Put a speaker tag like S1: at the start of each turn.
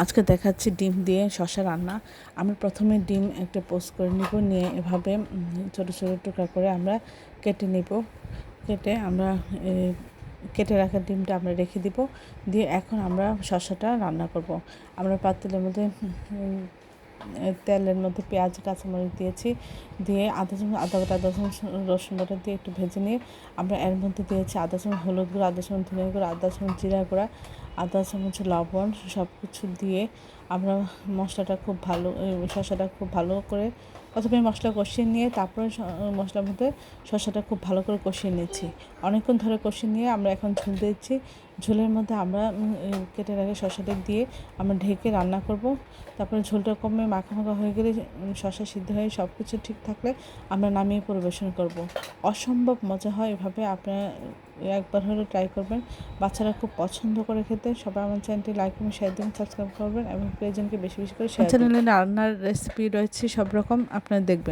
S1: আজকে দেখাচ্ছি ডিম দিয়ে শশা রান্না। আমি প্রথমে ডিম একটা পোস্ট করে নিব, নিয়ে এভাবে ছোট ছোট টুকরা করে আমরা কেটে নিব। কেটে আমরা কেটে রাখা ডিমটা আমরা রেখে দিব। দিয়ে এখন আমরা শসাটা রান্না করব। আমরা পাতিলের মধ্যে তেলের মধ্যে পেঁয়াজ, কাঁচামরিচ দিয়েছি। দিয়ে আদা চামচ আদা বাটা, আদা চামচ রসুন বাটা দিয়ে একটু ভেজে নিয়ে আমরা এর মধ্যে দিয়েছি আদা চামচ হলুদ গুঁড়ো, আদা চামচ ধনিয়া গুঁড়ো, আদা চামচ জিরা গুঁড়া। আদা, চামচ, লবণ সব কিছু দিয়ে আমরা মশলাটা খুব ভালো শসাটা খুব ভালো করে প্রথমে মশলা কষিয়ে নিয়ে তারপরে মশলার মধ্যে শসাটা খুব ভালো করে কষিয়ে নিয়েছি। অনেকক্ষণ ধরে কষিয়ে নিয়ে আমরা এখন ঝুল দিচ্ছি ঝোলের মধ্যে আমরা কেটে রাখা শসাটা দিয়ে আমরা ঢেকে রান্না করব। তারপরে ঝোলটা কমে মাখা মাখা হয়ে গেলে শসা সিদ্ধ হয়ে সব কিছু ঠিক থাকলে আমরা নামিয়ে পরিবেশন করব। অসম্ভব মজা হয় এভাবে আপনারা একবার হলে ট্রাই করবেন। বাচ্চারা খুব পছন্দ করে খেতে সবাই আমার চ্যানেলটি লাইক এবং শেয়ার দিন সাবস্ক্রাইব করবেন এবং প্রিয়জনকে বেশি বেশি করে শেয়ার চ্যানেলে রান্নার রেসিপি রয়েছে সব রকম আপনারা দেখবেন।